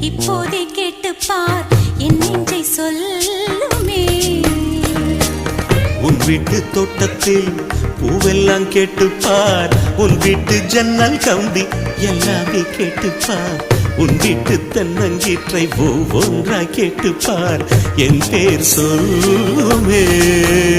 இப்போதே கேட்டு பார் என் நெஞ்சை சொல்லுமே. உன் வீட்டு தோட்டத்தில் பூவெல்லாம் கேட்டுப்பார். உன் வீட்டு ஜன்னல் கம்பி எல்லாமே கேட்டுப்பார். உன் வீட்டு தென்னங்கீற்றை ஒவ்வொன்றா கேட்டுப்பார். என் பேர் சொல்லுமே.